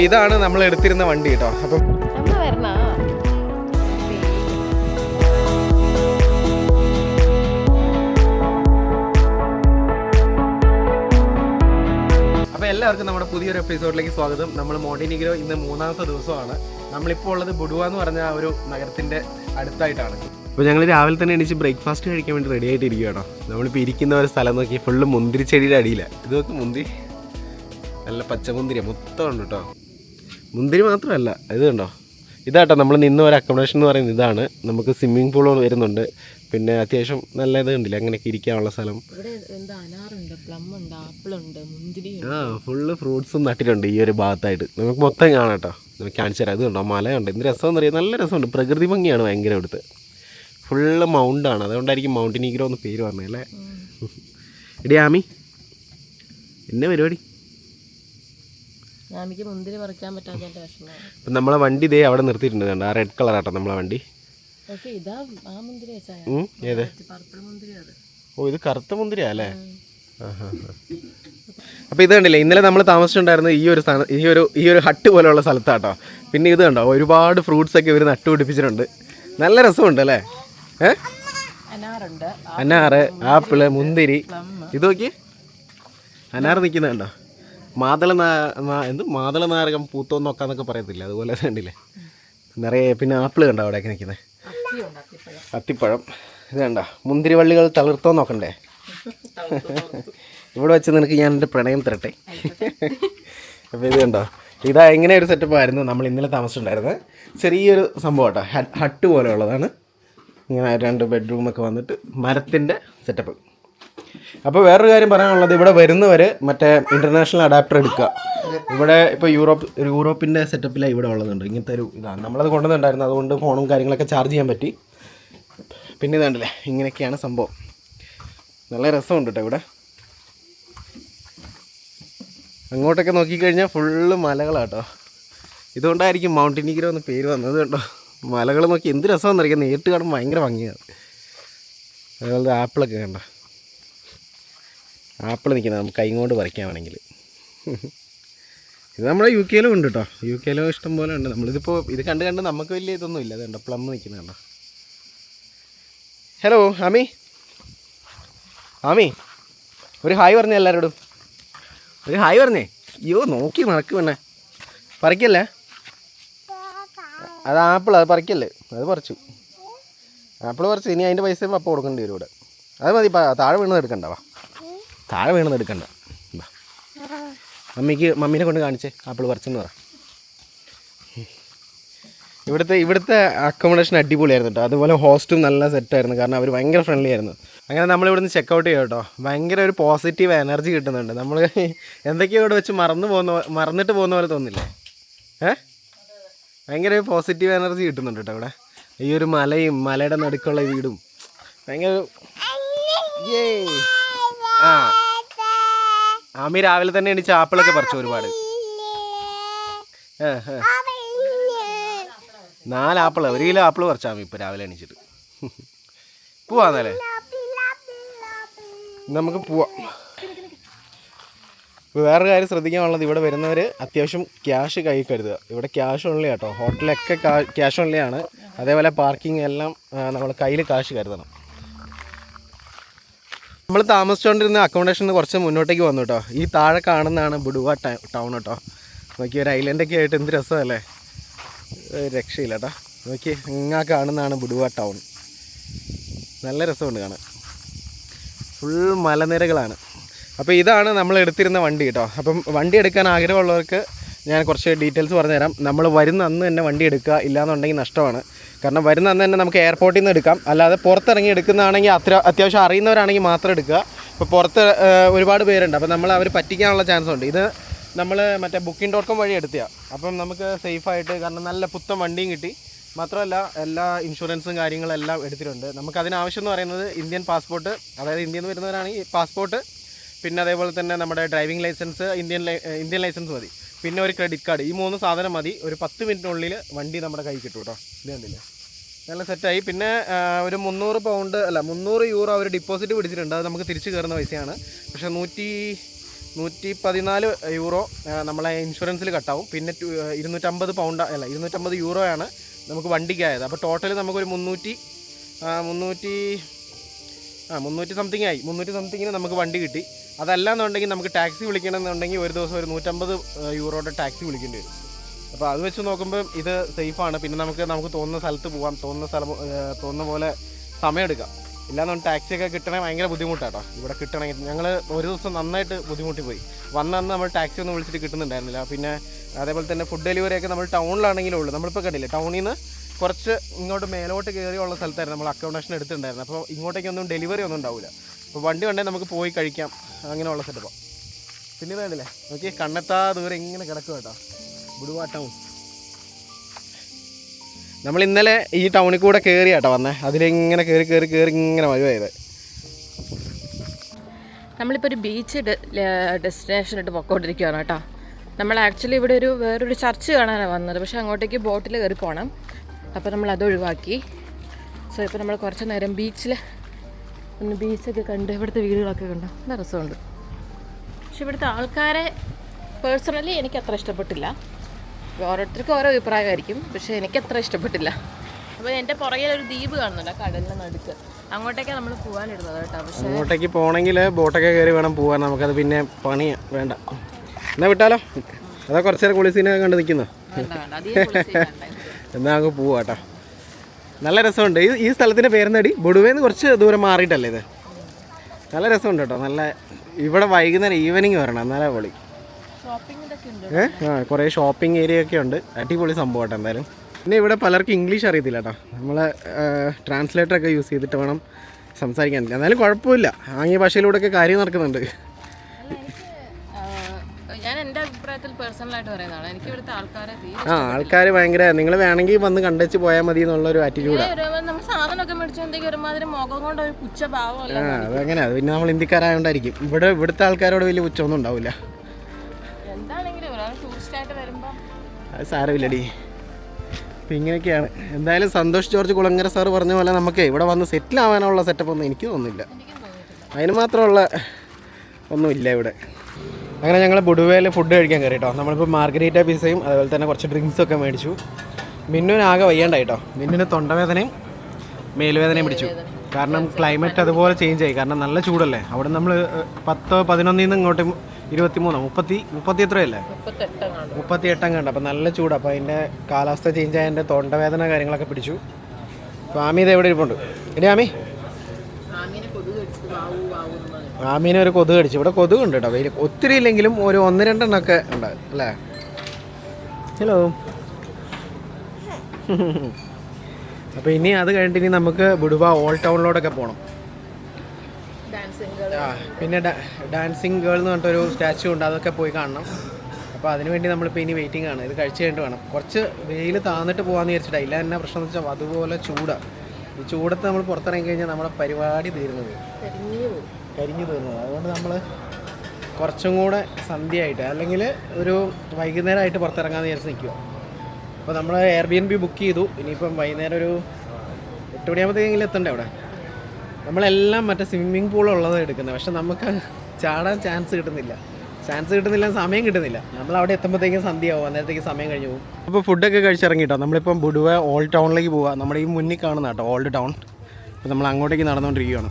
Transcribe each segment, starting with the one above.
അപ്പോൾ ഇതാണ് നമ്മൾ എടുത്തിരുന്ന വണ്ടി കേട്ടോ. അപ്പം അപ്പോൾ എല്ലാവർക്കും നമ്മുടെ പുതിയൊരു എപ്പിസോഡിലേക്ക് സ്വാഗതം. നമ്മൾ മോണ്ടിനിഗ്രോ ഇന്ന് മൂന്നാമത്തെ ദിവസമാണ്. നമ്മളിപ്പോൾ ഉള്ളത് ബുഡുവ എന്ന് പറഞ്ഞ ഒരു നഗരത്തിന്റെ അടുത്തായിട്ടാണ്. അപ്പോൾ ഞങ്ങൾ രാവിലെ തന്നെ എണീച്ച് ബ്രേക്ക്ഫാസ്റ്റ് കഴിക്കാൻ വേണ്ടി റെഡി ആയിട്ട് ഇരിക്കുക കേട്ടോ നമ്മളിപ്പോൾ ഇരിക്കുന്ന ഒരു സ്ഥലം നോക്കി ഫുള്ള് മുന്തിരി ചെടിയുടെ അടിയിലാണ് ഇത് നോക്കി മുന്തിരി നല്ല പച്ചമുന്തിരി മൊത്തം ഉണ്ട് കേട്ടോ മുന്തിരി മാത്രമല്ല ഇത് കണ്ടോ? ഇതാട്ടോ നമ്മൾ നിന്ന് ഒരു അക്കോമഡേഷൻ എന്ന് പറയുന്നത് ഇതാണ്. നമുക്ക് സ്വിമ്മിംഗ് പൂൾ വരുന്നുണ്ട്. പിന്നെ അത്യാവശ്യം നല്ല ഇത് കണ്ടില്ല അങ്ങനെയൊക്കെ ഇരിക്കാനുള്ള സ്ഥലം. ആ ഫുള്ള് ഫ്രൂട്ട്സും നട്ടിട്ടുണ്ട് ഈ ഒരു ഭാഗത്തായിട്ട്. നമുക്ക് മൊത്തം കാണാം കേട്ടോ. നമുക്ക് കാണിച്ചു തരാം. ഇത് കണ്ടോ മലയുണ്ട്. എന്ത് രസമെന്ന് അറിയാം? നല്ല രസമുണ്ട്. പ്രകൃതി ഭംഗിയാണ് ഭയങ്കര ഇവിടുത്തെ ഫുള്ള് മൗണ്ടാണ് അതുകൊണ്ടായിരിക്കും മൗണ്ടിനീഗ്രോ എന്ന് പേര് പറഞ്ഞത് അല്ലേ? എടി ആമി എന്നെ പരിപാടി ഞാമിക്ക് മുന്തിരി പറിക്കാൻ പറ്റാത്തതിന്റെ വിഷമമാണ്. ഇപ്പം നമ്മളെ വണ്ടി ഇതേ അവിടെ നിർത്തിയിട്ടുണ്ട് കണ്ടോ? ആ റെഡ് കളർ ആട്ടോ നമ്മളെ വണ്ടി. ഇതാ ആ മുന്തിരി ഏത്? പർപ്പിൾ മുന്തിരി അത് ഓ ഇത് കറുത്ത മുന്തിരിയാ അല്ലേ? അപ്പോൾ ഇത് കണ്ടില്ലേ ഇന്നലെ നമ്മൾ താമസിച്ചിട്ടുണ്ടായിരുന്ന ഈ ഒരു സ്ഥാനം ഈ ഒരു ഈ ഒരു ഹട്ട് പോലെയുള്ള സ്ഥലത്താട്ടോ. പിന്നെ ഇത് കണ്ടോ ഒരുപാട് ഫ്രൂട്ട്സ് ഒക്കെ ഇവർ നട്ടുപിടിപ്പിച്ചിട്ടുണ്ട് നല്ല രസമുണ്ട് അല്ലേ? ഏ? അനാറുണ്ട്. അനാറ് ആപ്പിൾ മുന്തിരി. ഇത് നോക്കി അനാറ് നിൽക്കുന്ന കണ്ടോ മാതള എന്ത്? മാതള നാരകം പൂത്തോന്ന് നോക്കാന്നൊക്കെ പറയത്തില്ല? അതുപോലെ കണ്ടില്ലേ? നിറയെ പിന്നെ ആപ്പിൾ കണ്ടോ അവിടെയൊക്കെ നിൽക്കുന്നത് അത്തിപ്പഴം. ഇത് കണ്ട? മുന്തിരിവള്ളികൾ തളിർത്തോ നോക്കണ്ടേ ഇവിടെ വെച്ച് നിനക്ക് ഞാൻ എന്റെ പ്രണയം തരട്ടെ. അപ്പോൾ ഇത് കണ്ടോ? ഇതാ എങ്ങനെ ഒരു സെറ്റപ്പ് ആയിരുന്നു നമ്മൾ ഇന്നലെ താമസിച്ചിട്ടുണ്ടായിരുന്നത്. ചെറിയൊരു സംഭവം കേട്ടോ. ഹട്ട് പോലെ ഉള്ളതാണ് ഇങ്ങനെ രണ്ട് ബെഡ്റൂമൊക്കെ വന്നിട്ട് മരത്തിന്റെ സെറ്റപ്പ് അപ്പോൾ വേറൊരു കാര്യം പറയാനുള്ളത് ഇവിടെ വരുന്നവർ മറ്റേ ഇന്റർനാഷണൽ അഡാപ്റ്റർ എടുക്കുക. ഇവിടെ ഇപ്പോൾ യൂറോപ്പ് യൂറോപ്പിന്റെ സെറ്റപ്പിലാണ് ഇവിടെ ഉള്ളതുണ്ട്. ഇങ്ങനത്തെ ഒരു ഇതാണ്. നമ്മളത് കൊണ്ടുവന്നിട്ടുണ്ടായിരുന്നു. അതുകൊണ്ട് ഫോണും കാര്യങ്ങളൊക്കെ ചാർജ് ചെയ്യാൻ പറ്റി. പിന്നെ ഇതാണ്ടല്ലേ ഇങ്ങനെയൊക്കെയാണ് സംഭവം. നല്ല രസമുണ്ട് കേട്ടോ ഇവിടെ. അങ്ങോട്ടൊക്കെ നോക്കിക്കഴിഞ്ഞാൽ ഫുള്ള് മലകളാട്ടോ ഇതുകൊണ്ടായിരിക്കും മൗണ്ടിനിഗ്രോ എന്ന് പേര് വന്നത് കേട്ടോ മലകൾ നോക്കി എന്ത് രസമെന്നറിയാം നേരിട്ട് കാണുമ്പോൾ ഭയങ്കര ഭംഗിയാണ്. അതുപോലെ ആപ്പിളൊക്കെ കണ്ട? ആപ്പിൾ നിൽക്കുന്നത് നമുക്ക് കൈ കൊണ്ട് പറിക്കാൻ വേണമെങ്കിൽ ഇത് നമ്മുടെ യു കെയിലും ഉണ്ട് കേട്ടോ. യു കെയിലും ഇഷ്ടം പോലെ ഉണ്ട്. നമ്മളിതിപ്പോൾ ഇത് കണ്ട് കണ്ട് നമുക്ക് വലിയ ഇതൊന്നും ഇല്ല. അതുകൊണ്ട് പ്ലം നിൽക്കുന്നത് കണ്ടോ? ഹലോ ആമി. ആമി ഒരു ഹായ് പറഞ്ഞേ എല്ലാവരോടും ഒരു ഹായ് പറഞ്ഞേ. അയ്യോ നോക്കി നടക്കും വേണേ പറിക്കല്ലേ? അത് ആപ്പിൾ അത് പറിക്കല്ലേ? അത് പറിച്ചു. ആപ്പിൾ പറിച്ചു ഇനി അതിന്റെ പൈസ പപ്പ കൊടുക്കേണ്ടി വരും ഇവിടെ. അത് മതി താഴെ വീണത് എടുക്കണ്ട വാ. താഴെ വീണെന്ന് എടുക്കണ്ട. മമ്മിക്ക് മമ്മീനെ കൊണ്ട് കാണിച്ചേ. ആപ്പിൾ പറിച്ചെന്ന് പറ. ഇവിടുത്തെ ഇവിടുത്തെ അക്കോമഡേഷൻ അടിപൊളിയായിരുന്നു കേട്ടോ അതുപോലെ ഹോസ്റ്റും നല്ല സെറ്റായിരുന്നു കാരണം അവർ ഭയങ്കര ഫ്രണ്ട്ലി ആയിരുന്നു. അങ്ങനെ നമ്മൾ ഇവിടുന്ന് ചെക്കൗട്ട് ചെയ്യും കേട്ടോ ഭയങ്കര ഒരു പോസിറ്റീവ് എനർജി കിട്ടുന്നുണ്ട്. നമ്മൾ എന്തൊക്കെയോ ഇവിടെ വെച്ച് മറന്നു പോകുന്ന മറന്നിട്ട് പോകുന്ന പോലെ തോന്നില്ലേ? ഏ? ഭയങ്കര ഒരു പോസിറ്റീവ് എനർജി കിട്ടുന്നുണ്ട് കേട്ടോ ഇവിടെ. ഈ ഒരു മലയും മലയുടെ നടുക്കുള്ള വീടും. ഭയങ്കര. ആ. ആമി രാവിലെ തന്നെ എണീച്ച് ആപ്പിളൊക്കെ പറിച്ചു ഒരുപാട്. നാല് ആപ്പിൾ ഒരു കിലോ ആപ്പിൾ ആമി ഇപ്പൊ രാവിലെ എണീച്ചിട്ട്. പോവാന്നല്ലേ നമുക്ക് പോവാം. വേറൊരു കാര്യം ശ്രദ്ധിക്കാനുള്ളത് ഇവിടെ വരുന്നവർ അത്യാവശ്യം ക്യാഷ് കൈ കരുതുക ഇവിടെ ക്യാഷ് ഓൺലി കേട്ടോ ഹോട്ടലൊക്കെ ക്യാഷ് ഓൺലി ആണ്. അതേപോലെ പാർക്കിംഗ് എല്ലാം നമ്മൾ കയ്യിൽ കാശ് കരുതണം. നമ്മൾ താമസിച്ചുകൊണ്ടിരുന്ന അക്കോമഡേഷൻ കുറച്ച് മുന്നോട്ടേക്ക് വന്നു കേട്ടോ ഈ താഴെ കാണുന്നതാണ് ബുഡുവ ടൗൺ കേട്ടോ നോക്കി ഒരു ഐലൻഡൊക്കെ ആയിട്ട് എന്ത് രസമല്ലേ? രക്ഷയില്ല കേട്ടോ നോക്കി ഇങ്ങാ കാണുന്നതാണ് ബുഡുവ ടൗൺ. നല്ല രസമുണ്ട് കാണാൻ. ഫുൾ മലനിരകളാണ്. അപ്പോൾ ഇതാണ് നമ്മൾ എടുത്തിരുന്ന വണ്ടി കേട്ടോ അപ്പം വണ്ടി എടുക്കാൻ ആഗ്രഹമുള്ളവർക്ക് ഞാൻ കുറച്ച് ഡീറ്റെയിൽസ് പറഞ്ഞുതരാം. നമ്മൾ വരുന്ന അന്ന് തന്നെ വണ്ടി എടുക്കുക ഇല്ലാന്നുണ്ടെങ്കിൽ നഷ്ടമാണ്. കാരണം വരുന്ന അന്ന് തന്നെ നമുക്ക് എയർപോർട്ടിൽ നിന്ന് എടുക്കാം. അല്ലാതെ പുറത്തിറങ്ങി എടുക്കുന്നതാണെങ്കിൽ അത്ര അത്യാവശ്യം അറിയുന്നവരാണെങ്കിൽ മാത്രം എടുക്കുക. ഇപ്പോൾ പുറത്ത് ഒരുപാട് പേരുണ്ട്. അപ്പോൾ നമ്മൾ അവർ പറ്റിക്കാനുള്ള ചാൻസ് ഉണ്ട്. ഇത് നമ്മൾ മറ്റേ ബുക്കിംഗ് ഡോട്ട് കോം വഴി എടുത്തതാണ് അപ്പം നമുക്ക് സേഫായിട്ട് കാരണം നല്ല പുത്തൻ വണ്ടിയും കിട്ടി. മാത്രമല്ല എല്ലാ ഇൻഷുറൻസും കാര്യങ്ങളെല്ലാം എടുത്തിട്ടുണ്ട്. നമുക്ക് അതിനാവശ്യം എന്ന് പറയുന്നത് ഇന്ത്യൻ പാസ്പോർട്ട് അതായത് ഇന്ത്യയിൽ നിന്ന് വരുന്നവരാണെങ്കിൽ പാസ്പോർട്ട് പിന്നെ അതേപോലെ തന്നെ നമ്മുടെ driving licence Indian Indian licence മതി. പിന്നെ ഒരു ക്രെഡിറ്റ് കാർഡ് ഈ മൂന്ന് സാധനം മതി. ഒരു പത്ത് മിനിറ്റിനുള്ളിൽ വണ്ടി നമ്മുടെ കൈ കിട്ടും കേട്ടോ ഇത് കണ്ടില്ലേ? നല്ല സെറ്റായി പിന്നെ ഒരു മുന്നൂറ് പൗണ്ട് അല്ല മുന്നൂറ് യൂറോ അവർ ഡിപ്പോസിറ്റ് പിടിച്ചിട്ടുണ്ട്. അത് നമുക്ക് തിരിച്ചു കയറുന്ന പൈസയാണ്. പക്ഷേ നൂറ്റി നൂറ്റി പതിനാല് യൂറോ നമ്മളെ ഇൻഷുറൻസിൽ കട്ടാവും പിന്നെ ഇരുന്നൂറ്റമ്പത് പൗണ്ട് അല്ല ഇരുന്നൂറ്റമ്പത് യൂറോ ആണ് നമുക്ക് വണ്ടിക്കായത് അപ്പോൾ ടോട്ടൽ നമുക്കൊരു മുന്നൂറ്റി മുന്നൂറ്റി ആ മുന്നൂറ്റി സംതിങ് ആയി. മുന്നൂറ്റി സംതിങ്ങിന് നമുക്ക് വണ്ടി കിട്ടി. അതല്ല എന്നുണ്ടെങ്കിൽ നമുക്ക് ടാക്സി വിളിക്കണമെന്നുണ്ടെങ്കിൽ ഒരു ദിവസം ഒരു നൂറ്റമ്പത് യൂറോയുടെ ടാക്സി വിളിക്കേണ്ടി വരും. അപ്പോൾ അത് വെച്ച് നോക്കുമ്പോൾ ഇത് സേഫാണ്. പിന്നെ നമുക്ക് നമുക്ക് തോന്നുന്ന സ്ഥലത്ത് പോകാം തോന്നുന്ന സ്ഥലം തോന്നുന്ന പോലെ സമയമെടുക്കാം. ഇല്ലാന്നുണ്ട് ടാക്സിയൊക്കെ കിട്ടണേ ഭയങ്കര ബുദ്ധിമുട്ടാട്ടോ. ഇവിടെ കിട്ടണമെങ്കിൽ ഞങ്ങൾ ഒരു ദിവസം നന്നായിട്ട് ബുദ്ധിമുട്ടി പോയി. വന്നന്ന് നമ്മൾ ടാക്സി ഒന്നും വിളിച്ചിട്ട് കിട്ടുന്നുണ്ടായിരുന്നില്ല. പിന്നെ അതേപോലെ തന്നെ ഫുഡ് ഡെലിവറി ഒക്കെ നമ്മൾ ടൗണിലാണെങ്കിലും ഉള്ളൂ. നമ്മളിപ്പോൾ കണ്ടില്ലേ ടൗണിൽ നിന്ന് കുറച്ച് ഇങ്ങോട്ട് മേലോട്ട് കയറിയുള്ള സ്ഥലത്തായിരുന്നു നമ്മൾ അക്കോമഡേഷൻ എടുത്തിട്ടുണ്ടായിരുന്നത്. അപ്പോൾ ഇങ്ങോട്ടേക്കൊന്നും ഡെലിവറി ഒന്നും ഉണ്ടാവില്ല അപ്പോൾ വണ്ടി ഉണ്ടെങ്കിൽ നമുക്ക് പോയി കഴിക്കാം. അങ്ങനെയുള്ള സെറ്റപ്പാണ് പിന്നെ വേണ്ടില്ലേ നോക്കി കണ്ണെത്താ ദൂരം ഇങ്ങനെ കിടക്കും കേട്ടോ. ബുഡുവാ ടൗൺ നമ്മൾ ഇന്നലെ ഈ ടൗണിൽ കൂടെ കയറി കേട്ടോ വന്നേ. അതിലിങ്ങനെ കയറി കയറി കയറി ഇങ്ങനെ വരുവായത്. നമ്മളിപ്പോൾ ഒരു ബീച്ച് ഡെസ്റ്റിനേഷനായിട്ട് പൊക്കോണ്ടിരിക്കുകയാണ് കേട്ടോ. നമ്മൾ ആക്ച്വലി ഇവിടെ ഒരു വേറൊരു ചർച്ച് കാണാനാണ് വന്നത്. പക്ഷേ അങ്ങോട്ടേക്ക് ബോട്ടിൽ കയറി പോകണം അപ്പോൾ നമ്മൾ അത് ഒഴിവാക്കി. സോ ഇപ്പോൾ നമ്മൾ കുറച്ച് നേരം ബീച്ചിൽ ഒന്ന് ബീച്ചൊക്കെ കണ്ട് ഇവിടുത്തെ വീടുകളൊക്കെ കണ്ട്. നല്ല രസമുണ്ട്. പക്ഷെ ഇവിടുത്തെ ആൾക്കാരെ പേഴ്സണലി എനിക്ക് അത്ര ഇഷ്ടപ്പെട്ടില്ല. ഓരോരുത്തർക്കും ഓരോ അഭിപ്രായമായിരിക്കും. പക്ഷേ എനിക്ക് അത്ര ഇഷ്ടപ്പെട്ടില്ല. അപ്പോൾ എന്റെ പുറകിൽ ഒരു ദ്വീപ് കാണുന്നുണ്ട് കടലിന്റെ നടുക്ക്. അങ്ങോട്ടേക്കാണ് നമ്മൾ പോകാനിടുന്നത് കേട്ടോ. പക്ഷേ അങ്ങോട്ടേക്ക് പോകണമെങ്കിൽ ബോട്ടൊക്കെ കയറി വേണം പോകാൻ. നമുക്കത് പിന്നെ പണി വേണ്ട. എന്നാ വിട്ടാലോ? അതാ കുറച്ചേരം കുളിസീനൊക്കെ കുളിസീനെ കണ്ട് നിൽക്കുന്നു. എന്നാൽ അങ്ങ് പോവാ കേട്ടോ. നല്ല രസമുണ്ട്. ഈ ഈ സ്ഥലത്തിന്റെ പേരെന്നടി ബൊടുവേന്ന് കുറച്ച് ദൂരം മാറിയിട്ടല്ലേ ഇത്? നല്ല രസമുണ്ട് കേട്ടോ. നല്ല ഇവിടെ വൈകുന്നേരം ഈവനിങ് വരണം. എന്നാലേ പൊളി. ഏഹ് ആ കുറേ ഷോപ്പിംഗ് ഏരിയ ഒക്കെ ഉണ്ട്. അടിപൊളി സംഭവം കേട്ടോ എന്തായാലും. പിന്നെ ഇവിടെ പലർക്കും ഇംഗ്ലീഷ് അറിയത്തില്ല കേട്ടോ. നമ്മൾ ട്രാൻസ്ലേറ്ററൊക്കെ യൂസ് ചെയ്തിട്ട് വേണം സംസാരിക്കാൻ. എന്നാലും കുഴപ്പമില്ല. ആംഗ്യ ഭാഷയിലൂടെയൊക്കെ കാര്യം നടക്കുന്നുണ്ട്. പേഴ്സണലായിട്ട് പറയുന്നതാണ്. എനിക്ക് ഇവിടുത്തെ ആൾക്കാരെ ആ ആൾക്കാർ ഭയങ്കര നിങ്ങൾ വേണമെങ്കിൽ വന്ന് കണ്ടേച്ച് പോയാൽ മതി ആറ്റിറ്റ്യൂഡാണ് ഒരു- നമ്മൾ സാധനമൊക്കെ മേടിച്ചോണ്ടേക്ക് ഒരുമാതിരി മുഖം കൊണ്ട് ഒരു പുച്ഛ ഭാവമല്ല ആ അതങ്ങനെ അത് പിന്നെ നമ്മൾ ഇന്ത്യക്കാരായോണ്ടായിരിക്കും. ഇവിടെ ഇവിടുത്തെ ആൾക്കാരോട് വലിയ പുച്ഛമൊന്നും ഉണ്ടാവില്ല എന്താണെങ്കിലും ഒരാൾ വരുമ്പോൾ അത് സാരമില്ലടി. അപ്പം ഇങ്ങനെയൊക്കെയാണ്. എന്തായാലും സന്തോഷ് ജോർജ് കുളങ്ങര സാർ പറഞ്ഞ പോലെ നമുക്ക് ഇവിടെ വന്ന് സെറ്റിൽ ആവാനുള്ള സെറ്റപ്പ് ഒന്നും എനിക്ക് തോന്നുന്നില്ല. അതിന് മാത്രമുള്ള ഒന്നുമില്ല ഇവിടെ. അങ്ങനെ ഞങ്ങൾ ബുഡുവേൽ ഫുഡ് കഴിക്കാൻ കയറി കേട്ടോ നമ്മളിപ്പോൾ മാർഗരീറ്റ പിസയും അതുപോലെ തന്നെ കുറച്ച് ഡ്രിങ്ക്സ് ഒക്കെ മേടിച്ചു. മിന്നുവിനാകെ വയ്യണ്ടായി കേട്ടോ മിന്നിന് തൊണ്ടവേദനയും മേലുവേദനയും പിടിച്ചു. കാരണം ക്ലൈമറ്റ് അതുപോലെ ചേഞ്ച് ആയി. കാരണം നല്ല ചൂടല്ലേ? അവിടെ നമ്മൾ പത്തോ പതിനൊന്നിൽ നിന്ന് ഇങ്ങോട്ട് ഇരുപത്തിമൂന്നോ? മുപ്പത്തി മുപ്പത്തി എത്രയല്ലേ മുപ്പത്തി എട്ടാം കണ്ട അപ്പം നല്ല ചൂട്. അപ്പോൾ അതിന്റെ കാലാവസ്ഥ ചേഞ്ച് ആയതിന്റെ തൊണ്ടവേദന കാര്യങ്ങളൊക്കെ പിടിച്ചു. അപ്പോൾ ആമി ഇത് എവിടെ ഇരിപ്പുണ്ട്. എടി ആമി. ആമിനെ ഒരു കൊതുക് കടിച്ചു. ഇവിടെ കൊതുക് ഉണ്ട് കേട്ടോ. വെയിൽ ഒത്തിരി ഇല്ലെങ്കിലും ഒരു ഒന്ന് രണ്ടെണ്ണമൊക്കെ ഉണ്ട് അല്ലേ? ഹലോ അപ്പോൾ ഇനി അത് കഴിഞ്ഞിട്ട് ഇനി നമുക്ക് ബുഡുവ ഓൾ ടൗണിലോട്ടൊക്കെ പോകണം ഡാൻസിങ് ആ പിന്നെ ഡാൻസിങ് ഗേൾ എന്ന് പറഞ്ഞിട്ടൊരു സ്റ്റാച്ചു ഉണ്ട് അതൊക്കെ പോയി കാണണം. അപ്പോൾ അതിനുവേണ്ടി നമ്മളിപ്പോൾ ഇനി വെയിറ്റിംഗ് ആണ്. ഇത് കഴിച്ച് കഴിഞ്ഞിട്ട് വേണം. കുറച്ച് വെയിൽ താന്നിട്ട് പോകാമെന്ന് വിചാരിച്ചിട്ടാണ് ഇല്ല എന്നാ പ്രശ്നം എന്ന് വെച്ചാൽ അതുപോലെ ചൂടാണ് ഈ ചൂടത്ത് നമ്മൾ പുറത്തിറങ്ങി കഴിഞ്ഞാൽ നമ്മുടെ പരിപാടി തീരുന്നത്. കരിഞ്ഞു തീർന്നത് അതുകൊണ്ട് നമ്മൾ കുറച്ചും കൂടെ സന്ധ്യയായിട്ട് അല്ലെങ്കിൽ ഒരു വൈകുന്നേരമായിട്ട് പുറത്തിറങ്ങാൻ വിചാരിച്ച് നിൽക്കുക അപ്പോൾ നമ്മൾ Airbnb book ചെയ്തു. ഇനിയിപ്പം വൈകുന്നേരം ഒരു എട്ട് മണിയാകുമ്പോഴത്തേക്കെങ്കിലും എത്തണ്ടേ അവിടെ? നമ്മളെല്ലാം മറ്റേ സ്വിമ്മിംഗ് പൂൾ ഉള്ളത് എടുക്കുന്നത്. പക്ഷെ നമുക്ക് ചാടാൻ ചാൻസ് കിട്ടുന്നില്ല. ചാൻസ് കിട്ടുന്നില്ല സമയം കിട്ടുന്നില്ല. നമ്മൾ അവിടെ എത്തുമ്പോഴത്തേക്കും സന്ധ്യയാവും. അന്നേരത്തേക്ക് സമയം കഴിഞ്ഞു പോകും. അപ്പോൾ ഫുഡൊക്കെ കഴിച്ചിറങ്ങി കേട്ടോ നമ്മളിപ്പം ബുഡുവ ഓൾഡ് ടൗണിലേക്ക് പോവുക നമ്മുടെ ഈ മുന്നിൽ കാണുന്ന കേട്ടോ ഓൾഡ് ടൗൺ അപ്പോൾ നമ്മൾ അങ്ങോട്ടേക്ക് നടന്നുകൊണ്ടിരിക്കുകയാണ്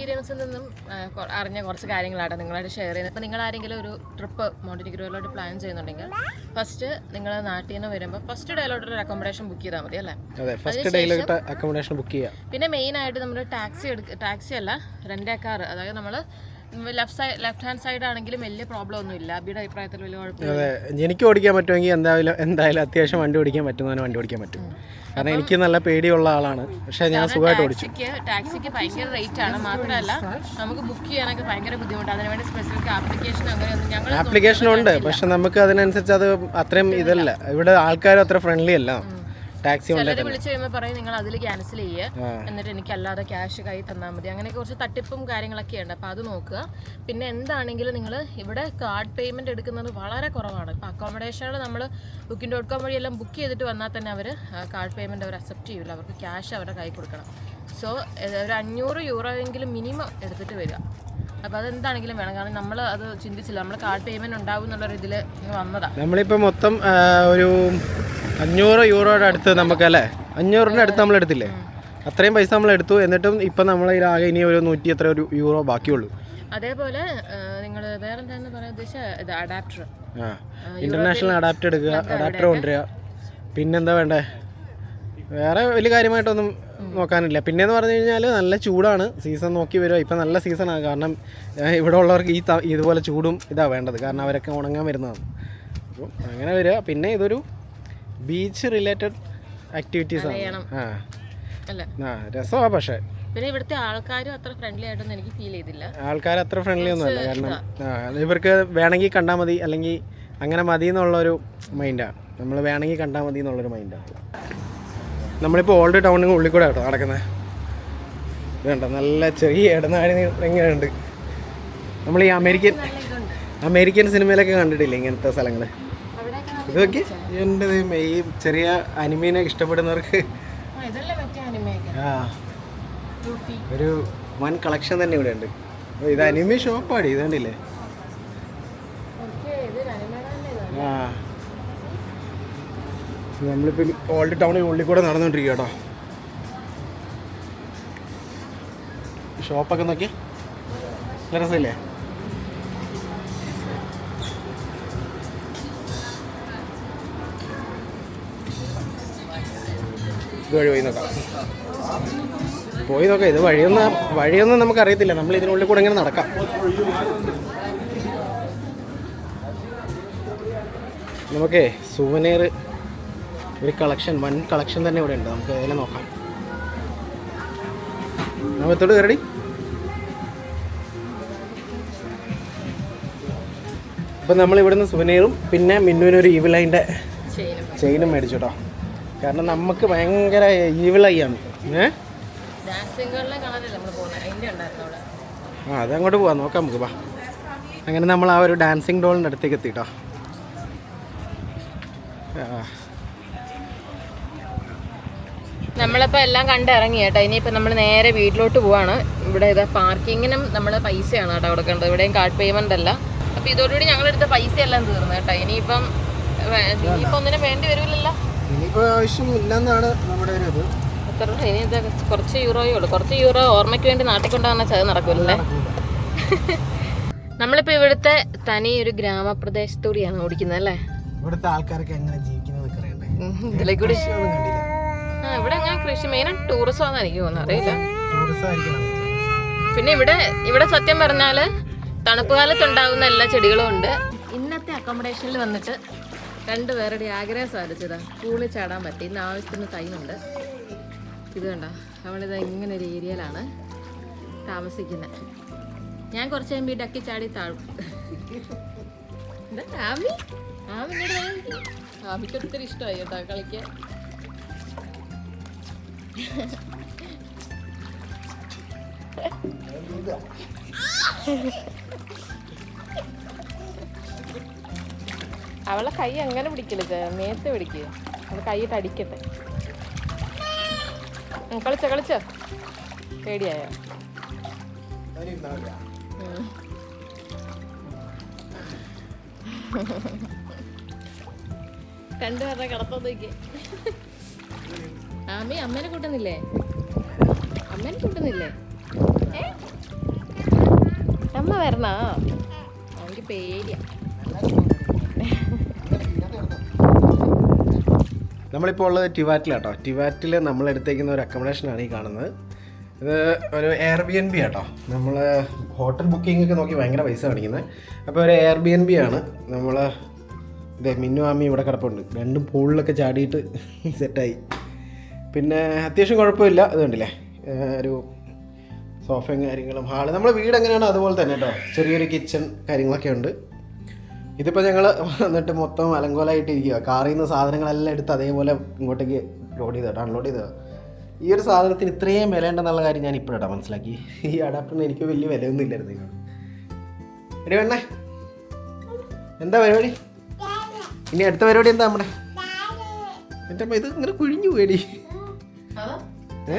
എക്സ്പീരിയൻസിൽ നിന്നും അറിഞ്ഞ കുറച്ച് കാര്യങ്ങളാണ് നിങ്ങളായിട്ട് ഷെയർ ചെയ്യുന്നത്. ഇപ്പോൾ നിങ്ങൾ ആരെങ്കിലും ഒരു ട്രിപ്പ് മോണ്ടിനിഗ്രോയിലോട്ട് പ്ലാൻ ചെയ്യുന്നുണ്ടെങ്കിൽ ഫസ്റ്റ് നിങ്ങൾ നാട്ടിൽ നിന്ന് വരുമ്പോൾ ഫസ്റ്റ് ഡേയിലോട്ട് ഒരു അക്കോമഡേഷൻ ബുക്ക് ചെയ്താൽ മതി അല്ലേ? ഫസ്റ്റ് ഡേയിലോട്ട് അക്കോമഡേഷൻ ബുക്ക് ചെയ്യുക പിന്നെ മെയിനായിട്ട് നമ്മൾ ടാക്സി എടുക്കുക ടാക്സി അല്ല റെന്റേ കാർ അതായത് നമ്മൾ left side left hand side ആണെങ്കിലും വലിയ പ്രോബ്ലം ഒന്നും ഇല്ല അബിയുടെ അഭിപ്രായത്തിൽ വലിയ കുഴപ്പമില്ല. അതെ എനിക്ക് ഓടിക്കാൻ പറ്റുമെങ്കിൽ എന്തായാലും എന്തായാലും അത്യാവശ്യം വണ്ടി ഓടിക്കാൻ പറ്റുന്നവന് വണ്ടി ഓടിക്കാൻ പറ്റും. കാരണം എനിക്ക് നല്ല പേടിയുള്ള ആളാണ്. പക്ഷേ ഞാൻ സുഖമായിട്ട് ഓടിച്ചു. ടാക്സിക്ക് ടാക്സിക്ക് ഭയങ്കര റേറ്റ് ആണ്. മാത്രമല്ല നമുക്ക് ബുക്ക് ചെയ്യാനൊക്കെ ഭയങ്കര ബുദ്ധിമുട്ടാണ്. അതിനുവേണ്ടി സ്പെസിഫിക് ആപ്ലിക്കേഷൻ അങ്ങനെയൊന്നും ഞങ്ങൾ ആപ്ലിക്കേഷൻ ഉണ്ട്. പക്ഷെ നമുക്ക് അതിനനുസരിച്ച് അത് അത്രയും ഇതല്ല. ഇവിടെ ആൾക്കാരും അത്ര ഫ്രണ്ട്ലി അല്ല. ടാക്സി ചിലർ വിളിച്ചു കഴിയുമ്പോൾ പറയും നിങ്ങൾ അതിൽ ക്യാൻസൽ ചെയ്യുക എന്നിട്ട് എനിക്ക് അല്ലാതെ ക്യാഷ് കൈ തന്നാൽ മതി. അങ്ങനെ കുറച്ച് തട്ടിപ്പും കാര്യങ്ങളൊക്കെ ഉണ്ട്. അപ്പോൾ അത് നോക്കുക. പിന്നെ എന്താണെങ്കിലും നിങ്ങൾ ഇവിടെ കാർഡ് പേയ്മെന്റ് എടുക്കുന്നത് വളരെ കുറവാണ്. ഇപ്പോൾ അക്കോമഡേഷനുകൾ നമ്മൾ ബുക്കിംഗ് ഡോട്ട് കോം വഴിയെല്ലാം ബുക്ക് ചെയ്തിട്ട് വന്നാൽ തന്നെ അവർ കാർഡ് പേയ്മെന്റ് അവർ അക്സെപ്റ്റ് ചെയ്യില്ല അവർക്ക് ക്യാഷ് അവരുടെ കൈ കൊടുക്കണം. സോ ഒരു അഞ്ഞൂറ് യൂറോ എങ്കിലും മിനിമം എടുത്തിട്ട് വരിക. അപ്പോൾ അതെന്താണെങ്കിലും വേണം. കാരണം നമ്മൾ അത് ചിന്തിച്ചില്ല. നമ്മൾ കാർഡ് പേയ്മെന്റ് ഉണ്ടാവും എന്നുള്ളൊരു ഇതിൽ വന്നതാ. നമ്മളിപ്പോൾ മൊത്തം ഒരു അഞ്ഞൂറ് യൂറോയുടെ അടുത്ത് നമുക്ക് അല്ലേ അഞ്ഞൂറിന്റെ അടുത്ത് നമ്മൾ എടുത്തില്ലേ? അത്രയും പൈസ നമ്മൾ എടുത്തു. എന്നിട്ടും ഇപ്പം നമ്മളെ ആകെ ഇനി ഒരു നൂറ്റി എത്ര ഒരു യൂറോ ബാക്കിയുള്ളൂ. അതേപോലെ നിങ്ങൾ വേറെ എന്താണെന്ന് പറയാൻ ഉദ്ദേശിച്ച അഡാപ്റ്റർ ആ ഇന്റർനാഷണൽ അഡാപ്റ്റർ എടുക്കുക. അഡാപ്റ്റർ കൊണ്ടുവരിക. പിന്നെന്താ വേണ്ടേ? വേറെ വലിയ കാര്യമായിട്ടൊന്നും നോക്കാനില്ല. പിന്നെന്ന് പറഞ്ഞു കഴിഞ്ഞാൽ നല്ല ചൂടാണ്. സീസൺ നോക്കി വരിക ഇപ്പം നല്ല സീസണാണ് കാരണം ഇവിടെ ഉള്ളവർക്ക് ഈ ഇതുപോലെ ചൂടും ഇതാണ് വേണ്ടത്. കാരണം അവരൊക്കെ ഉണങ്ങാൻ വരുന്നതാണ്. അപ്പം അങ്ങനെ വരിക. പിന്നെ ഇതൊരു ബീച്ച് റിലേറ്റഡ് ആക്ടിവിറ്റീസ് ആണ്. ആ. അല്ല? ആ രസമാണ് പക്ഷേ. പിന്നെ ഇവിടുത്തെ ആൾക്കാരും അത്ര ഫ്രണ്ട്ലി ആയിട്ടൊന്നും എനിക്ക് ഫീൽ ചെയ്തില്ല. ആൾക്കാർ അത്ര ഫ്രണ്ട്ലി ഒന്നുമല്ല. കാരണം ആ, ഇവർക്ക് വേണമെങ്കിൽ കണ്ടാൽ മതി അല്ലെങ്കിൽ അങ്ങനെ മതി എന്നുള്ളൊരു മൈൻഡാണ് നമ്മൾ വേണമെങ്കിൽ കണ്ടാൽ മതി എന്നുള്ളൊരു മൈൻഡാണ് നമ്മളിപ്പോൾ ഓൾഡ് ടൗണിന് ഉള്ളിൽ കൂടെ കേട്ടോ നടക്കുന്നത് വേണ്ട നല്ല ചെറിയ ഇടനാഴി എങ്ങനെയുണ്ട് നമ്മൾ ഈ അമേരിക്കൻ അമേരിക്കൻ സിനിമയിലൊക്കെ കണ്ടിട്ടില്ല ഇങ്ങനത്തെ സ്ഥലങ്ങൾ ഇതൊക്കെ? എന്റെ ദൈവമേ, ഈ ചെറിയ അനിമീനെ ഇഷ്ടപ്പെടുന്നവർക്ക് ആ ഒരു വൻ കളക്ഷൻ തന്നെ ഇവിടെ ഉണ്ട്. ഇത് അനിമി ഷോപ്പാടി ഇത് കണ്ടില്ലേ? ഓക്കെ ഇത് അനിമയുടെ ആ. നമ്മളിപ്പോൾ ഓൾഡ് ടൗണിൽ ഉള്ളിൽ കൂടെ നടന്നുകൊണ്ടിരിക്കുക കേട്ടോ ഷോപ്പൊക്കെ നോക്കിയേ? നല്ല രസമില്ലേ? ഇത് വഴി പോയി നോക്കാം പോയി നോക്കാം ഇത് വഴിയൊന്നും വഴിയൊന്നും നമുക്കറിയത്തില്ല. നമ്മൾ ഇതിനുള്ളിൽ കൂടെ ഇങ്ങനെ നടക്കാം. നമുക്കേ സുവനീർ ഒരു കളക്ഷൻ വൺ കളക്ഷൻ തന്നെ ഇവിടെ ഉണ്ട്. നമുക്ക് അതിനെ നോക്കാം. നമ്മൾ എത്തോട് കയറി അപ്പം നമ്മൾ ഇവിടുന്ന് സുവനീറും പിന്നെ മിന്നുവിനൊരു ഈവിലൈന്റെ ചെയിനും മേടിച്ചു കേട്ടോ. കാരണം നമുക്ക് ഭയങ്കര ഈവിളായിയാണ് ഏഹ് ആ അതങ്ങോട്ട് പോവാം. നോക്കാം നമുക്ക് വാ. അങ്ങനെ നമ്മൾ ആ ഒരു ഡാൻസിങ് ഡോളിന്റെ അടുത്തേക്ക് എത്തിട്ടോ നമ്മളിപ്പോൾ എല്ലാം കണ്ടിറങ്ങി കേട്ടോ. ഇനിയിപ്പോൾ നമ്മൾ നേരെ വീട്ടിലോട്ട് പോവാണ്. ഇവിടെ ഇത് പാർക്കിങ്ങിനും നമ്മൾ പൈസയാണ് കേട്ടോ കൊടുക്കേണ്ടത് ഇവിടെയും കാർഡ് പേയ്മെന്റ് അല്ല. അപ്പോൾ ഇതോടുകൂടി ഞങ്ങളെടുത്ത പൈസ എല്ലാം തീർന്നു കേട്ടോ. ഇനിയിപ്പം ഇനിയിപ്പോൾ ഒന്നിനും വേണ്ടി വരില്ലല്ലോ ഇനിയിപ്പോൾ ആവശ്യമില്ലെന്നാണ് നമ്മുടെ ഒരു ഇത്. എത്ര? ഇനി ഇത് കുറച്ച് യൂറോയേ ഉള്ളൂ. കുറച്ച് യൂറോ ഓർമ്മയ്ക്ക് വേണ്ടി നാട്ടിൽ കൊണ്ടുവന്ന ചത് നടക്കൂലേ. നമ്മളിപ്പോൾ ഇവിടുത്തെ തനി ഒരു ഗ്രാമപ്രദേശത്തൂടിയാണ് ഓടിക്കുന്നത് അല്ലേ? ഇവിടുത്തെ ആൾക്കാരൊക്കെ എങ്ങനെ ജീവിക്കുന്നത് ഇതിലെ കൂടി ആ ഇവിടെ അങ്ങനെ കൃഷി മെയിനായിട്ട് ടൂറിസം ആണെന്ന് എനിക്ക് തോന്നുന്നു അറിയില്ല. പിന്നെ ഇവിടെ ഇവിടെ സത്യം പറഞ്ഞാൽ തണുപ്പ് കാലത്ത് ഉണ്ടാകുന്ന എല്ലാ ചെടികളും ഉണ്ട്. ഇന്നത്തെ അക്കോമഡേഷനിൽ വന്നിട്ട് രണ്ട് പേരുടെ ആഗ്രഹം സാധിച്ചതാ പൂളിൽ ചാടാൻ പറ്റി. ഇന്ന് ആവശ്യത്തിന് ടൈമുണ്ട് ഇത് കണ്ടോ? നമ്മളിത് ഇങ്ങനെ ഒരു ഏരിയയിലാണ് താമസിക്കുന്നത് ഞാൻ കുറച്ച് കഴിയുമ്പോൾ ഈ ഡക്കി ചാടി താഴും. ആമി ആമി. ആമിക്ക് ഒത്തിരി ഇഷ്ടമായി കേട്ടോ കളിക്കാൻ. അവളെ കൈ അങ്ങനെ പിടിക്കരുത് മേത്ത് പിടിക്കുക അവളെ കൈയിട്ട് അടിക്കട്ടെ. കളിച്ച കളിച്ച. പേടിയായോ. രണ്ടുപേരുടെ കിടത്തോ നോക്കി ആമി അമ്മേനെ കൂട്ടുന്നില്ലേ? അമ്മേനെ കൂട്ടുന്നില്ലേ? അമ്മ വരണോ? എനിക്ക് പേടിയാ. നമ്മളിപ്പോൾ ഉള്ളത് ടിവാറ്റിലാട്ടോ ടിവാറ്റിൽ നമ്മൾ എടുത്തേക്കുന്ന ഒരു അക്കോമഡേഷനാണ് ഈ കാണുന്നത്. ഇത് ഒരു എയർ ബി എൻ ബി ആട്ടോ. നമ്മൾ ഹോട്ടൽ ബുക്കിംഗ് ഒക്കെ നോക്കി ഭയങ്കര പൈസ കാണിക്കുന്നത് അപ്പോൾ ഒരു എയർ ബി എൻ ബി ആണ്. നമ്മൾ ഇതേ മിന്നു ആമി ഇവിടെ കിടപ്പുണ്ട്. രണ്ടും പൂളിലൊക്കെ ചാടിയിട്ട് സെറ്റായി. പിന്നെ അത്യാവശ്യം കുഴപ്പമില്ല. ഇത് കണ്ടില്ലേ? ഒരു സോഫയും കാര്യങ്ങളും ഹാൾ. നമ്മുടെ വീട് എങ്ങനെയാണോ അതുപോലെ തന്നെ കേട്ടോ. ചെറിയൊരു കിച്ചൺ കാര്യങ്ങളൊക്കെ ഉണ്ട്. ഇതിപ്പോൾ ഞങ്ങൾ വന്നിട്ട് മൊത്തം അലങ്കോലായിട്ട് ഇരിക്കുക കാറിൽ നിന്ന് സാധനങ്ങളെല്ലാം എടുത്ത് അതേപോലെ ഇങ്ങോട്ടേക്ക് ലോഡ് ചെയ്ത് അൺലോഡ് ചെയ്ത് ഈ ഒരു സാധനത്തിന് ഇത്രയും വില ഉണ്ടെന്നുള്ള കാര്യം ഞാൻ ഇപ്പോഴാണ് മനസ്സിലാക്കി. ഈ അഡാപ്റ്ററിന് എനിക്ക് വലിയ വിലയൊന്നും ഇല്ലായിരുന്നു ഇതിനോട്. എടി വേണേ എന്താ പരിപാടി? ഇനി അടുത്ത പരിപാടി എന്താ നമ്മുടെ? എന്റെ അമ്മ ഇത് ഇങ്ങനെ കുഴിഞ്ഞു പോയടി. ഏ?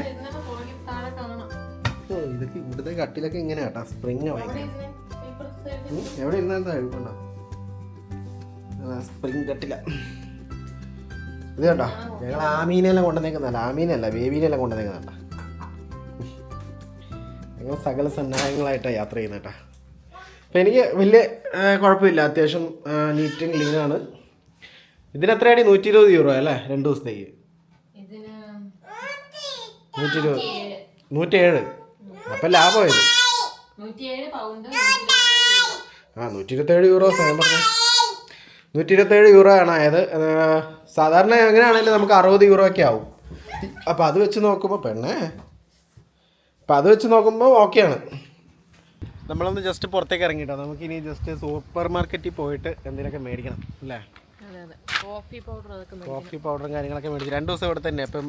ഇതൊക്കെ ഇവിടുത്തെ കട്ടിലൊക്കെ ഇങ്ങനെ കേട്ടാ സ്പ്രിങ് ഉം, എവിടെ ഇരുന്നാലും കഴിവുണ്ടോ സ്പ്രിങ് കട്ടില ഇത് കണ്ടോ? ഞങ്ങൾ ആമീനെല്ലാം കൊണ്ടുവന്നേക്കുന്നല്ല ആമീനല്ല ബേബീനെല്ലാം കൊണ്ടുവന്നേക്കുന്നുണ്ട ഞങ്ങൾ സകല സന്നാഹങ്ങളായിട്ടാണ് യാത്ര ചെയ്യുന്നത് കേട്ടോ അപ്പം എനിക്ക് വലിയ കുഴപ്പമില്ല. അത്യാവശ്യം നീറ്റും ക്ലീനാണ്. ഇതിന് എത്രയാടി? നൂറ്റി ഇരുപത് യൂറോ അല്ലേ? രണ്ട് ദിവസത്തേക്ക്. ഇതിന് നൂറ്റി ഇരുപത് നൂറ്റേഴ് അപ്പം ലാഭമായത് നൂറ്റിയേഴ് പൗണ്ട് ആ നൂറ്റി ഇരുപത്തേഴ് യൂറോ പറഞ്ഞു. നൂറ്റി ഇരുപത്തേഴ് യൂറോ ആണ് ആയത് സാധാരണ എങ്ങനെയാണെങ്കിലും നമുക്ക് അറുപത് യൂറോ ഒക്കെ ആവും. അപ്പം അത് വെച്ച് നോക്കുമ്പോൾ പെണ്ണേ. അപ്പം അത് വെച്ച് നോക്കുമ്പോൾ ഓക്കെയാണ് നമ്മളൊന്ന് ജസ്റ്റ് പുറത്തേക്ക് ഇറങ്ങിട്ടോ. നമുക്കിനി ജസ്റ്റ് സൂപ്പർ മാർക്കറ്റിൽ പോയിട്ട് എന്തെങ്കിലുമൊക്കെ മേടിക്കണം അല്ലേ? അതെ അതെ. കോഫി പൗഡറും കാര്യങ്ങളൊക്കെ മേടിച്ചു. രണ്ട് ദിവസം ഇവിടെ തന്നെ. അപ്പം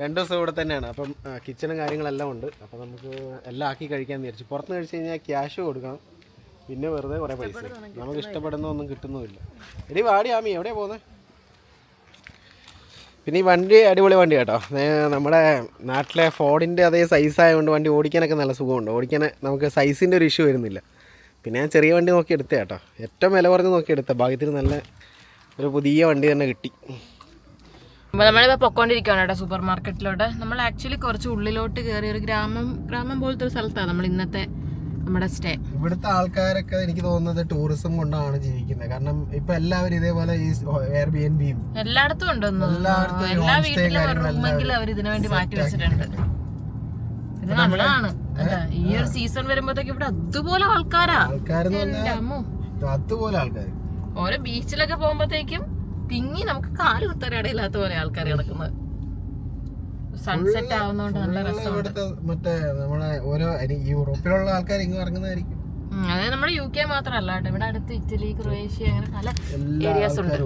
രണ്ട് ദിവസം ഇവിടെ തന്നെയാണ്. അപ്പം കിച്ചണും കാര്യങ്ങളെല്ലാം ഉണ്ട്. അപ്പം നമുക്ക് എല്ലാം ആക്കി കഴിക്കാൻ വിചാരിച്ചു. പുറത്ത് കഴിച്ച് കഴിഞ്ഞാൽ ക്യാഷ് കൊടുക്കണം. പിന്നെ വെറുതെ കുറേ പൈസ. നമുക്ക് ഇഷ്ടപ്പെടുന്ന ഒന്നും കിട്ടുന്നുമില്ല. എടി വാടി ആമി എവിടെയാണ് പോകുന്നത് പിന്നെ ഈ വണ്ടി അടിപൊളി വണ്ടി കേട്ടോ. നമ്മുടെ നാട്ടിലെ ഫോർഡിന്റെ അതേ സൈസ് ആയതുകൊണ്ട് വണ്ടി ഓടിക്കാനൊക്കെ നല്ല സുഖമുണ്ട്. ഓടിക്കാൻ നമുക്ക് സൈസിന്റെ ഒരു ഇഷ്യൂ വരുന്നില്ല. പിന്നെ ഞാൻ ചെറിയ വണ്ടി നോക്കി എടുത്തേ കേട്ടോ. ഏറ്റവും വില കുറഞ്ഞ് നോക്കി എടുത്ത. ഭാഗ്യത്തിന് നല്ല ഒരു പുതിയ വണ്ടി തന്നെ കിട്ടി. അപ്പോൾ നമ്മളിപ്പോൾ പൊക്കോണ്ടിരിക്കുകയാണ് കേട്ടോ സൂപ്പർ മാർക്കറ്റിലോട്ട് നമ്മൾ ആക്ച്വലി കുറച്ച് ഉള്ളിലോട്ട് കയറി ഒരു ഗ്രാമം ഗ്രാമം പോലത്തെ ഒരു സ്ഥലത്താണ് നമ്മൾ ഇന്നത്തെ നമ്മുടെ സ്റ്റേ ഇവിടുത്തെ ആൾക്കാരൊക്കെ എനിക്ക് തോന്നുന്നത് ടൂറിസം കൊണ്ടാണ് ജീവിക്കുന്നത്. കാരണം ഇപ്പൊ എല്ലാവരും ഇതേപോലെ ഈ എയർ ബി എൻ ബിയും എല്ലായിടത്തും ഉണ്ടെന്ന് എല്ലാ വീട്ടിലും അവർ ഇതിനു വേണ്ടി മാറ്റി വെച്ചിട്ടുണ്ട്. ഇത് നമ്മളാണ്. അല്ല ഈ ഒരു സീസൺ വരുമ്പോഴത്തേക്ക് ഇവിടെ അതുപോലെ ആൾക്കാരാ. ആൾക്കാരെന്ന് എന്റെ പറഞ്ഞാൽ അതുപോലെ ആൾക്കാർ ഓരോ ബീച്ചിലൊക്കെ പോകുമ്പോഴത്തേക്കും തിങ്ങി നമുക്ക് കാൽ കുത്തരടയില്ലാത്ത പോലെ ആൾക്കാർ കിടക്കുന്നത്. സൺസെറ്റ് ആവുന്നോണ്ട് നല്ല രസമുണ്ട്. മറ്റേ നമ്മളെ ഓരോ യൂറോപ്പിലുള്ള ആൾക്കാർ ഇങ്ങ് ഇറങ്ങുന്നതായിരിക്കും. അതായത് നമ്മുടെ യു കെ മാത്രമല്ല കേട്ടോ. ഇവിടെ അടുത്ത് ഇറ്റലി ക്രൊയേഷ്യ അങ്ങനെ പല ഏരിയാസ് ഉണ്ട്.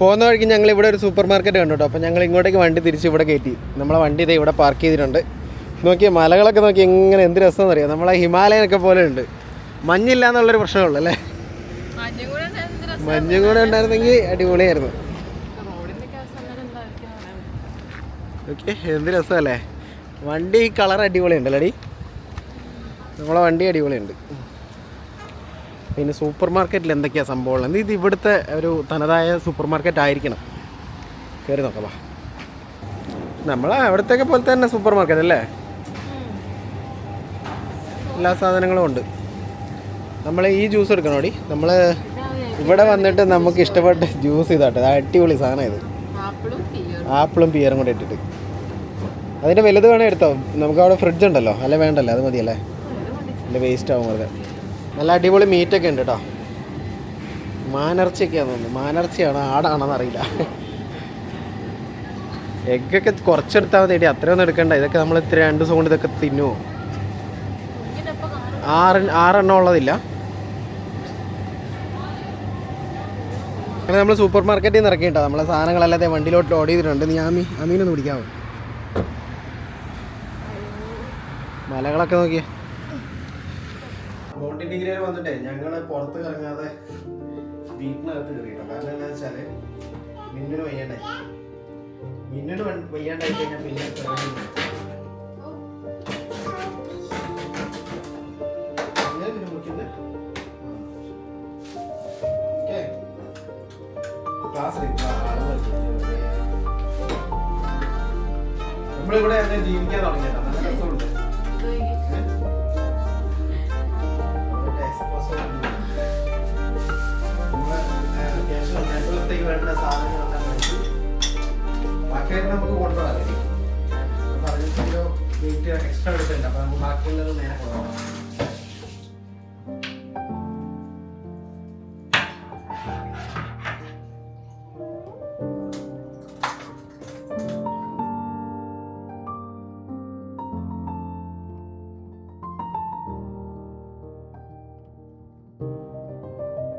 പോകുന്ന വഴിക്ക് ഞങ്ങൾ ഇവിടെ ഒരു സൂപ്പർ മാർക്കറ്റ് കണ്ടു കേട്ടോ. അപ്പോൾ ഞങ്ങൾ ഇങ്ങോട്ടേക്ക് വണ്ടി തിരിച്ച് ഇവിടെ കയറ്റി. നമ്മളെ വണ്ടി ഇതേ ഇവിടെ പാർക്ക് ചെയ്തിട്ടുണ്ട്. നോക്കിയ മലകളൊക്കെ നോക്കി എങ്ങനെ എന്ത് രസമെന്ന് അറിയാം നമ്മളെ ഹിമാലയനൊക്കെ പോലെ ഉണ്ട്. മഞ്ഞില്ല എന്നുള്ളൊരു പ്രശ്നമുള്ളൂ അല്ലേ. മഞ്ഞും കൂടെ ഉണ്ടായിരുന്നെങ്കിൽ അടിപൊളിയായിരുന്നു. ഓക്കെ എന്ത് രസമല്ലേ? വണ്ടി കളർ അടിപൊളിയുണ്ടല്ലോ അടി നമ്മളെ വണ്ടി അടിപൊളിയുണ്ട്. പിന്നെ സൂപ്പർ മാർക്കറ്റിൽ എന്തൊക്കെയാണ് സംഭവമുള്ളത് ഇത് ഇവിടുത്തെ ഒരു തനതായ സൂപ്പർ മാർക്കറ്റ് ആയിരിക്കണം. കയറി നോക്കാം വാ. നമ്മളെ അവിടത്തെയൊക്കെ പോലെ തന്നെ സൂപ്പർ മാർക്കറ്റ് അല്ലേ? എല്ലാ സാധനങ്ങളും ഉണ്ട്. നമ്മൾ ഈ ജ്യൂസ് എടുക്കണോടി? നമ്മൾ ഇവിടെ വന്നിട്ട് നമുക്ക് ഇഷ്ടപ്പെട്ട ജ്യൂസ് ഇതാട്ടെ. ഇത് അടിപൊളി സാധനം ഇത്. ആപ്പിളും പിയറും കൂടെ ഇട്ടിട്ട്. അതിന്റെ വലുത് വേണേ എടുത്തോ നമുക്ക് അവിടെ ഫ്രിഡ്ജ് ഉണ്ടല്ലോ. അല്ല വേണ്ടല്ലോ? അത് മതിയല്ലേ? അല്ല വേസ്റ്റ് ആവും വെറുതെ നല്ല അടിപൊളി മീറ്റ് ഒക്കെ ഉണ്ട് കേട്ടോ മാനർച്ചിയൊക്കെയാന്ന് തോന്നുന്നു. മാനർച്ചയാണോ? ആടാണോന്ന് അറിയില്ല. എഗ്ഗൊക്കെ കുറച്ചെടുത്താൽ മതി. അത്രയൊന്നും എടുക്കണ്ട. ഇതൊക്കെ നമ്മൾ ഇത്ര രണ്ട് ദിവസം കൊണ്ട് ഇതൊക്കെ തിന്നുമോ ആറ് ആറെണ്ണം ഉള്ളതില്ല. നമ്മൾ സൂപ്പർ മാർക്കറ്റിൽ നിന്ന് ഇറക്കിയിട്ടോ നമ്മളെ സാധനങ്ങളെല്ലാം വണ്ടിയിലോട്ട് ലോഡ് ചെയ്തിട്ടുണ്ട്. നീ ആമി അമീനൊന്ന് പിടിക്കാവോ? മലകളൊക്കെ നോക്കിയേ. ബോണ്ടി ഡിഗ്രിയിൽ വന്നിട്ടേ ഞങ്ങൾ പുറത്ത് ഇറങ്ങാതെ വീട്ടിനകത്ത് കയറിയിട്ടോ. കാരണം എന്താ വെച്ചാൽ മിന്നിന് വയ്യാണ്ടായി. മിന്നിന് വയ്യാണ്ടായി കഴിഞ്ഞാൽ പിന്നെ ക്ലാസ്സിൽ നമ്മളിവിടെ ജീവിക്കാൻ തുടങ്ങിയതാ. ബാക്കിയൊക്കെ നമുക്ക് കൊണ്ടുപോകാം പറഞ്ഞിട്ട് വെയിറ്റ് എക്സ്ട്രാ എടുത്തിട്ടുണ്ട്. അപ്പൊ നമുക്ക് ബാക്കിയുള്ളത് നേരെ കൊണ്ടുപോകാം